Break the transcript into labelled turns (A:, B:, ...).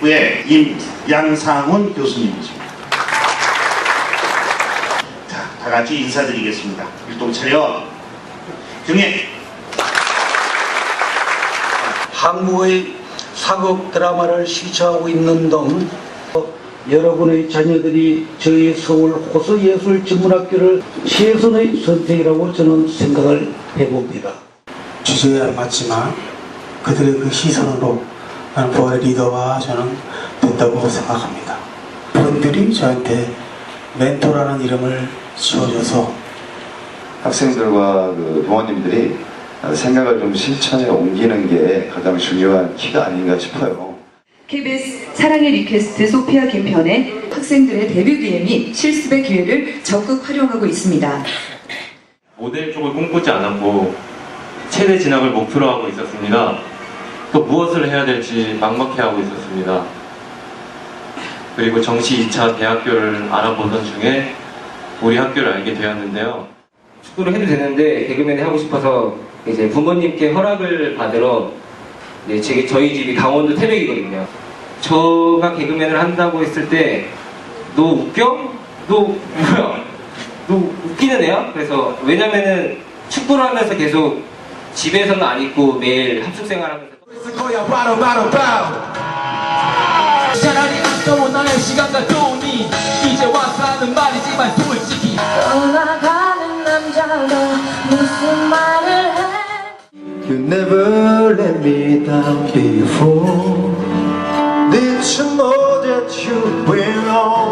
A: 후에 임양상훈 교수님이십니다. 자, 다 같이 인사드리겠습니다. 일동 차렷. 경례.
B: 한국의 사극 드라마를 시청하고 있는 동 여러분의 자녀들이 저희 서울 호서예술전문학교를 최선의 선택이라고 저는 생각을 해봅니다.
C: 주제에 안 맞지만 그들의 그 시선으로 나는 부활의 리더가 저는 된다고 생각합니다. 분들이 저한테 멘토라는 이름을 지어줘서
D: 학생들과 그 부모님들이 생각을 좀 실천에 옮기는 게 가장 중요한 키가 아닌가 싶어요.
E: KBS 사랑의 리퀘스트 소피아 개편에 학생들의 데뷔 기회 및 실습의 기회를 적극 활용하고 있습니다.
F: 모델 쪽을 꿈꾸지 않았고 체대 진학을 목표로 하고 있었습니다. 또 무엇을 해야 될지 막막해하고 있었습니다. 그리고 정시 2차 대학교를 알아보던 중에 우리 학교를 알게 되었는데요.
G: 축구를 해도 되는데 개그맨이 하고 싶어서 이제 부모님께 허락을 받으러 이제 제, 저희 집이 강원도 태백이거든요. 저가 개그맨을 한다고 했을 때 너 웃겨? 너 뭐야? 너 웃기는 애야? 그래서 왜냐면은 축구를 하면서 계속 집에서는 안 있고 매일 합숙 생활하면서
H: 차라리 아까워 나의 시간과 돈이 이제 와서 하는 말이지만 솔직히
I: 떠나가는 남자가 무슨 말을 해
J: You never let me down before. Did you know that you will